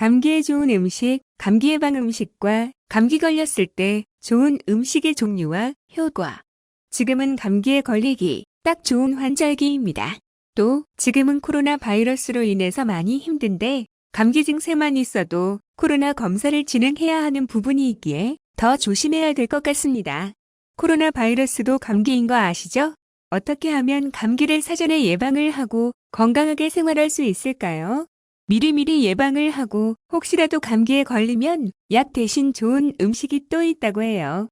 감기에 좋은 음식, 감기 예방 음식과 감기 걸렸을 때 좋은 음식의 종류와 효과. 지금은 감기에 걸리기 딱 좋은 환절기입니다. 또 지금은 코로나 바이러스로 인해서 많이 힘든데 감기 증세만 있어도 코로나 검사를 진행해야 하는 부분이 있기에 더 조심해야 될 것 같습니다. 코로나 바이러스도 감기인 거 아시죠? 어떻게 하면 감기를 사전에 예방을 하고 건강하게 생활할 수 있을까요? 미리미리 예방을 하고 혹시라도 감기에 걸리면 약 대신 좋은 음식이 또 있다고 해요.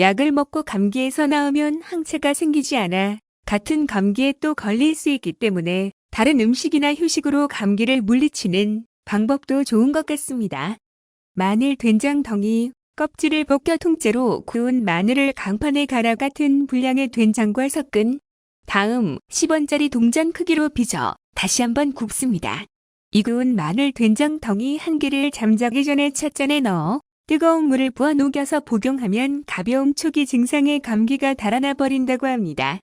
약을 먹고 감기에서 나오면 항체가 생기지 않아 같은 감기에 또 걸릴 수 있기 때문에 다른 음식이나 휴식으로 감기를 물리치는 방법도 좋은 것 같습니다. 마늘 된장 덩이, 껍질을 벗겨 통째로 구운 마늘을 강판에 갈아 같은 분량의 된장과 섞은 다음 10원짜리 동전 크기로 빚어 다시 한번 굽습니다. 익은 마늘 된장 덩이 한 개를 잠자기 전에 찻잔에 넣어 뜨거운 물을 부어 녹여서 복용하면 가벼운 초기 증상의 감기가 달아나 버린다고 합니다.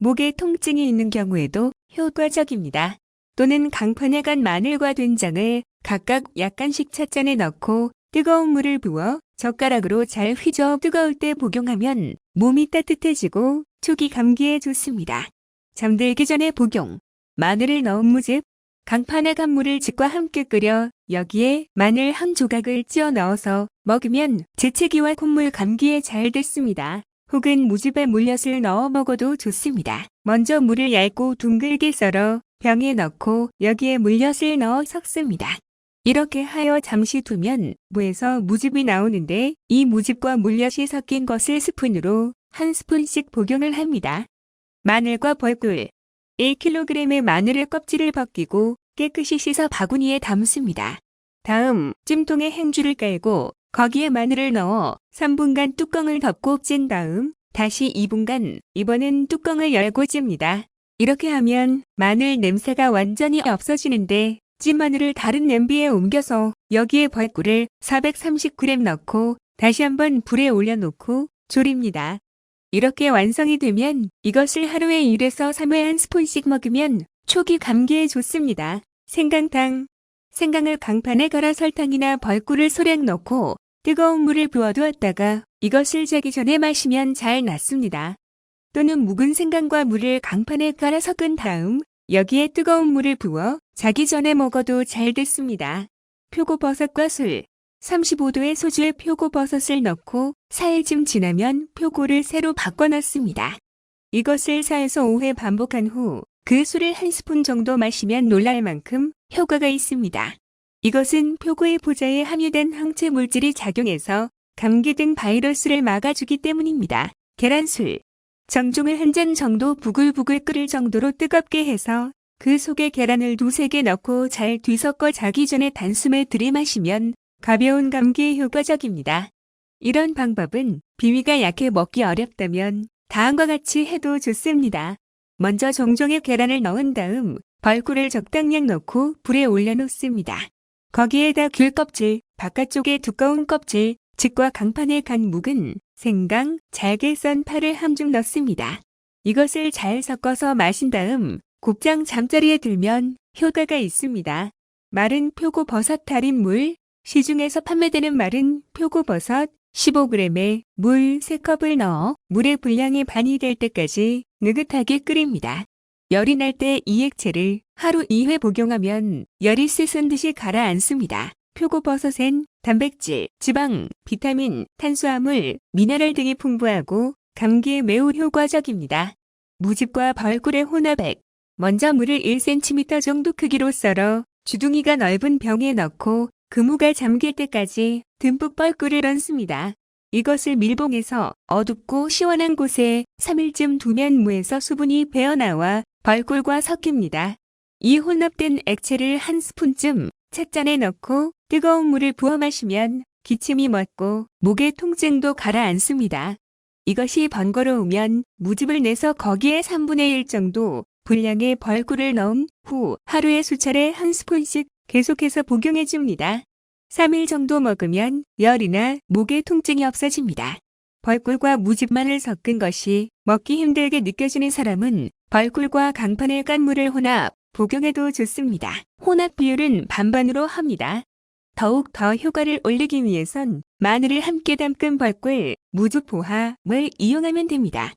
목에 통증이 있는 경우에도 효과적입니다. 또는 강판에 간 마늘과 된장을 각각 약간씩 찻잔에 넣고 뜨거운 물을 부어 젓가락으로 잘 휘저어 뜨거울 때 복용하면 몸이 따뜻해지고 초기 감기에 좋습니다. 잠들기 전에 복용. 마늘을 넣은 무즙, 강판에 간 물을 즙과 함께 끓여 여기에 마늘 한 조각을 찌어 넣어서 먹으면 재채기와 콧물 감기에 잘 됐습니다. 혹은 무즙에 물엿을 넣어 먹어도 좋습니다. 먼저 물을 얇고 둥글게 썰어 병에 넣고 여기에 물엿을 넣어 섞습니다. 이렇게 하여 잠시 두면 무에서 무즙이 나오는데 이 무즙과 물엿이 섞인 것을 스푼으로 한 스푼씩 복용을 합니다. 마늘과 벌꿀 1kg의 마늘의 껍질을 벗기고 깨끗이 씻어 바구니에 담습니다. 다음 찜통에 행주를 깔고 거기에 마늘을 넣어 3분간 뚜껑을 덮고 찐 다음 다시 2분간 이번엔 뚜껑을 열고 찝니다. 이렇게 하면 마늘 냄새가 완전히 없어지는데 찐 마늘을 다른 냄비에 옮겨서 여기에 벌꿀을 430g 넣고 다시 한번 불에 올려놓고 졸입니다. 이렇게 완성이 되면 이것을 하루에 1에서 3회 한 스푼씩 먹으면 초기 감기에 좋습니다. 생강탕. 생강을 강판에 갈아 설탕이나 벌꿀을 소량 넣고 뜨거운 물을 부어두었다가 이것을 자기 전에 마시면 잘 낫습니다. 또는 묵은 생강과 물을 강판에 갈아 섞은 다음 여기에 뜨거운 물을 부어 자기 전에 먹어도 잘 됐습니다. 표고버섯과 술. 35도의 소주에 표고버섯을 넣고 4일쯤 지나면 표고를 새로 바꿔놨습니다. 이것을 4에서 5회 반복한 후 그 술을 한 스푼 정도 마시면 놀랄 만큼 효과가 있습니다. 이것은 표고의 포자에 함유된 항체 물질이 작용해서 감기 등 바이러스를 막아주기 때문입니다. 계란술. 정종을 한 잔 정도 부글부글 끓일 정도로 뜨겁게 해서 그 속에 계란을 두세 개 넣고 잘 뒤섞어 자기 전에 단숨에 들이마시면 가벼운 감기에 효과적입니다. 이런 방법은 비위가 약해 먹기 어렵다면 다음과 같이 해도 좋습니다. 먼저 종종에 계란을 넣은 다음 벌꿀을 적당량 넣고 불에 올려놓습니다. 거기에다 귤 껍질, 바깥쪽에 두꺼운 껍질, 즙과 강판에 간 묵은 생강, 잘게 썬 파를 한줌 넣습니다. 이것을 잘 섞어서 마신 다음 곱창 잠자리에 들면 효과가 있습니다. 마른 표고 버섯 달인 물, 시중에서 판매되는 마른 표고버섯 15g에 물 3컵을 넣어 물의 분량이 반이 될 때까지 느긋하게 끓입니다. 열이 날 때 이 액체를 하루 2회 복용하면 열이 씻은 듯이 가라앉습니다. 표고버섯엔 단백질, 지방, 비타민, 탄수화물, 미네랄 등이 풍부하고 감기에 매우 효과적입니다. 무즙과 벌꿀의 혼합액. 먼저 물을 1cm 정도 크기로 썰어 주둥이가 넓은 병에 넣고 그무가 잠길 때까지 듬뿍 벌꿀을 얹습니다. 이것을 밀봉해서 어둡고 시원한 곳에 3일쯤 두면 무에서 수분이 배어나와 벌꿀과 섞입니다. 이 혼합된 액체를 한 스푼쯤 찻잔에 넣고 뜨거운 물을 부어 마시면 기침이 멎고 목의 통증도 가라앉습니다. 이것이 번거로우면 무즙을 내서 거기에 3분의 1 정도 분량의 벌꿀을 넣은 후 하루에 수차례 한 스푼씩 계속해서 복용해 줍니다. 3일 정도 먹으면 열이나 목의 통증이 없어집니다. 벌꿀과 무즙만을 섞은 것이 먹기 힘들게 느껴지는 사람은 벌꿀과 강판에 깐 물을 혼합, 복용해도 좋습니다. 혼합 비율은 반반으로 합니다. 더욱 더 효과를 올리기 위해선 마늘을 함께 담근 벌꿀, 무주포함을 이용하면 됩니다.